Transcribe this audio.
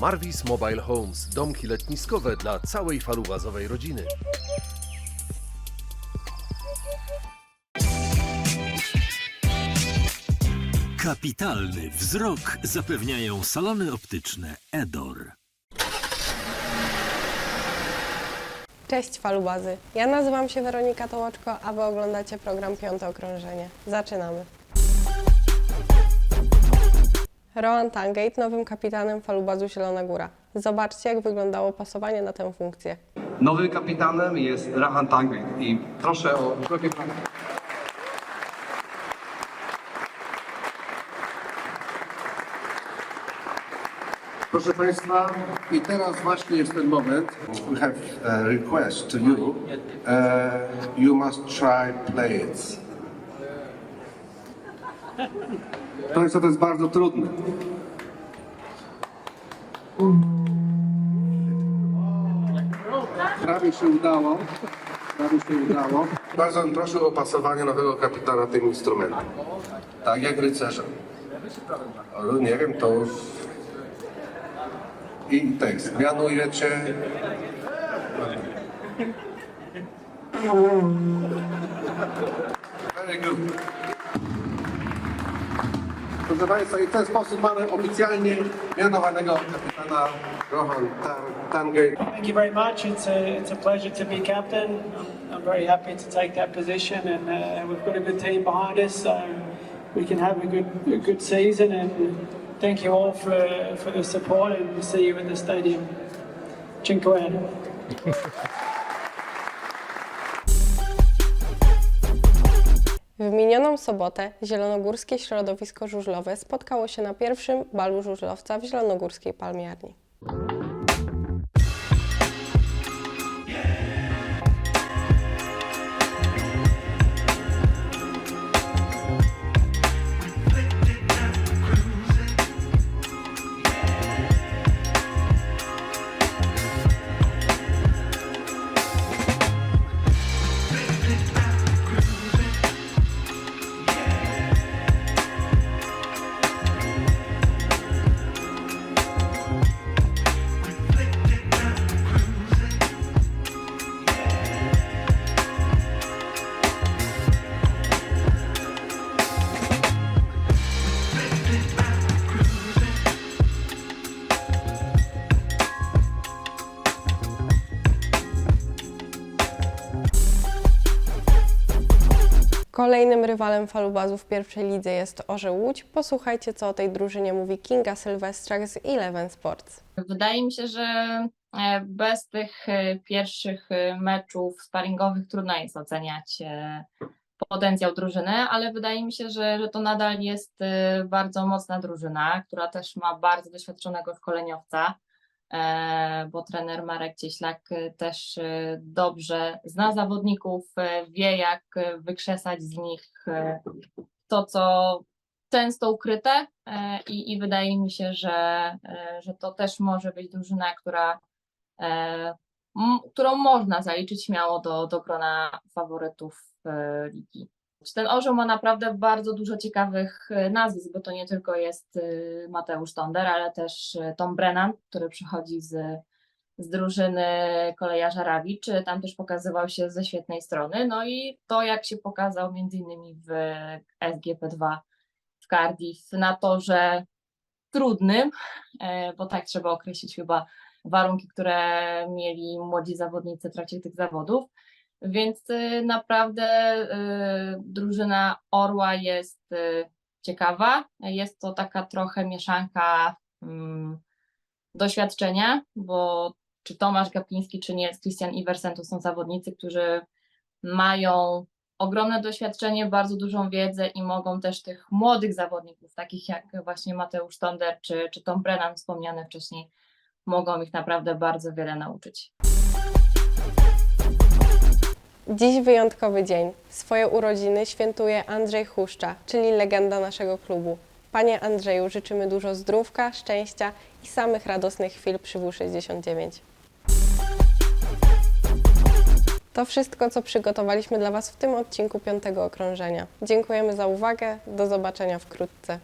Marvis Mobile Homes, domki letniskowe dla całej falubazowej rodziny. Kapitalny wzrok zapewniają salony optyczne Edor. Cześć Falubazy. Ja nazywam się Weronika Tołoczko, a Wy oglądacie program Piąte Okrążenie. Zaczynamy. Rowan Tangate nowym kapitanem Falubazu Zielona Góra. Zobaczcie, jak wyglądało pasowanie na tę funkcję. Nowym kapitanem jest Rahan Tangri i proszę o brawa. Proszę Państwa, i teraz właśnie jest ten moment. We have a request to you. Uh, you must try play it. Proszę Państwa, to jest bardzo trudne. Prawie się udało. Prawie się udało. Bardzo bym prosił o pasowanie nowego kapitana tym instrumentem. Tak jak rycerza. Nie wiem, to już i tekst. Mianujecie. Very good. Proszę Państwa, i w ten sposób mamy oficjalnie mianowanego kapitana Rohan. Thank you very much. It's a, it's a pleasure to be captain. I'm, I'm very happy to take that position, and uh, we've got a good team behind us, so we can have a good, a good season. And thank you all for, for the support, and we'll see you in the stadium. Dziękuję. W minioną sobotę Zielonogórskie Środowisko Żużlowe spotkało się na pierwszym balu żużlowca w Zielonogórskiej Palmiarni. Kolejnym rywalem Falubazu w pierwszej lidze jest Orzeł Łódź. Posłuchajcie, co o tej drużynie mówi Kinga Sylwestrak z Eleven Sports. Wydaje mi się, że e, bez tych e, pierwszych e, meczów sparingowych trudno jest oceniać potencjał drużyny, ale wydaje mi się, że, że to nadal jest bardzo mocna drużyna, która też ma bardzo doświadczonego szkoleniowca, bo trener Marek Cieślak e, też e, dobrze zna zawodników, e, wie jak e, wykrzesać z nich e, to, co często ukryte e, i, i wydaje mi się, że, e, że to też może być drużyna, która, e, którą można zaliczyć śmiało do, do grona faworytów e, ligi. Ten orzeł ma naprawdę bardzo dużo ciekawych e, nazwisk, bo to nie tylko jest e, Mateusz Tonder, ale też e, Tom Brennan, który przychodzi z, z drużyny kolejarza Rawicz. Tam też pokazywał się ze świetnej strony. No i to, jak się pokazał między innymi w SGP2 w Cardiff na torze trudnym, bo tak trzeba określić chyba warunki, które mieli młodzi zawodnicy w trakcie tych zawodów. Więc e, naprawdę e, drużyna Orła jest e, ciekawa. Jest to taka trochę mieszanka mm, doświadczenia, bo czy Tomasz Gapiński, czy nie, Christian Iversen to są zawodnicy, którzy mają ogromne doświadczenie, bardzo dużą wiedzę i mogą też tych młodych zawodników, takich jak właśnie Mateusz Tonder czy, czy Tom Brennan wspomniany wcześniej, mogą ich naprawdę bardzo wiele nauczyć. Dziś wyjątkowy dzień. Swoje urodziny świętuje Andrzej Huszcza, czyli legenda naszego klubu. Panie Andrzeju, życzymy dużo zdrówka, szczęścia i samych radosnych chwil przy W69. To wszystko, co przygotowaliśmy dla Was w tym odcinku Piątego Okrążenia. Dziękujemy za uwagę. Do zobaczenia wkrótce.